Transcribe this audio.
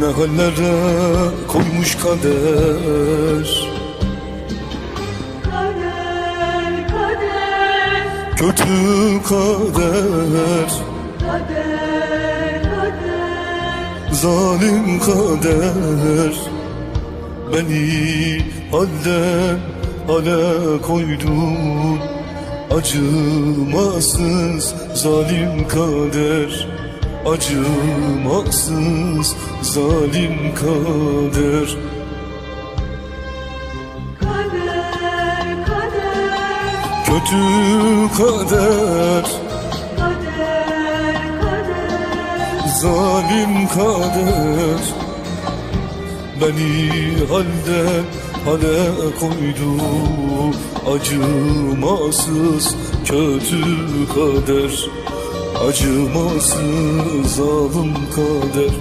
Ne hallere koymuş kader. Kader, kader, Kötü kader. Kader, kader. Zalim kader. Beni halden hale koydun. Acımasız zalim kader Acımasız zalim kader. Kader, kader, Kötü kader. Kader, kader. Zalim kader. Beni halden hale koydu. Acımasız kötü kader Acımasız zalim kader